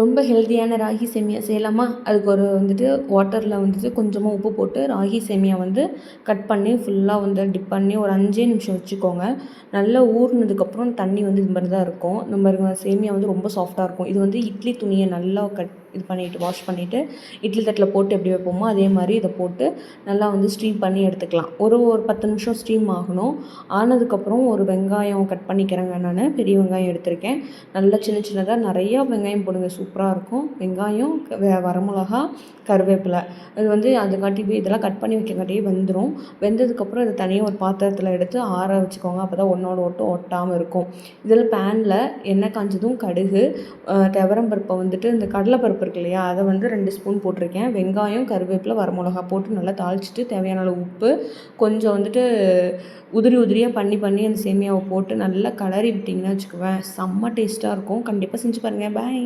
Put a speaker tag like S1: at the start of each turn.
S1: ரொம்ப ஹெல்த்தியான ராகி சேமியா செய்யலாமா? அதுக்கு ஒரு வந்துட்டு வாட்டரில் வந்துட்டு கொஞ்சமாக உப்பு போட்டு ராகி சேமியா வந்து கட் பண்ணி ஃபுல்லாக வந்து டிப் பண்ணி ஒரு அஞ்சே நிமிஷம் வச்சுக்கோங்க. நல்லா ஊறினதுக்கப்புறம் தண்ணி வந்து இது மாதிரி தான் இருக்கும். இந்த மாதிரி சேமியா வந்து ரொம்ப சாஃப்டாக இருக்கும். இது வந்து இட்லி துணியை நல்லா கட் இது பண்ணிவிட்டு வாஷ் பண்ணிவிட்டு இட்லி தட்டில் போட்டு எப்படி வைப்போமோ அதே மாதிரி இதை போட்டு நல்லா வந்து ஸ்டீம் பண்ணி எடுத்துக்கலாம். ஒரு ஒரு பத்து நிமிஷம் ஸ்டீம் ஆகணும். ஆனதுக்கப்புறம் ஒரு வெங்காயம் கட் பண்ணிக்கிறேங்க நான். பெரிய வெங்காயம் எடுத்திருக்கேன். நல்லா சின்ன சின்னதாக நிறையா வெங்காயம் போடுங்க. சூப்பராக இருக்கும். வெங்காயம் வெ வரமிளகா கருவேப்பிலை. இது வந்து அதுக்காட்டி இதெல்லாம் கட் பண்ணி வைக்கங்காட்டியே வெந்துடும் வெந்ததுக்கப்புறம் இதை தனியாக ஒரு பாத்திரத்தில் எடுத்து ஆற வச்சுக்கோங்க. அப்போ தான் ஒன்றோட ஒட்டும் ஒட்டாமல் இருக்கும். இதில் பேனில் எண்ணெய் காஞ்சதும் கடுகு துவரம் பருப்பை வந்துட்டு இந்த கடலைப்பருப்பு இருக்கு இல்லையா? அதை வந்து ரெண்டு ஸ்பூன் போட்டிருக்கேன். வெங்காயம் கருவேப்பிலை வரமிளகா போட்டு நல்லா தாளிச்சிட்டு தேவையான அளவு உப்பு கொஞ்சம் வந்துட்டு உதிரி உதிரியாக பண்ணி பண்ணி அந்த சேமியாவை போட்டு நல்லா கலரி விட்டிங்கன்னா வச்சுக்குவேன். செம்ம டேஸ்ட்டாக இருக்கும். கண்டிப்பாக செஞ்சு பாருங்கள் பாய்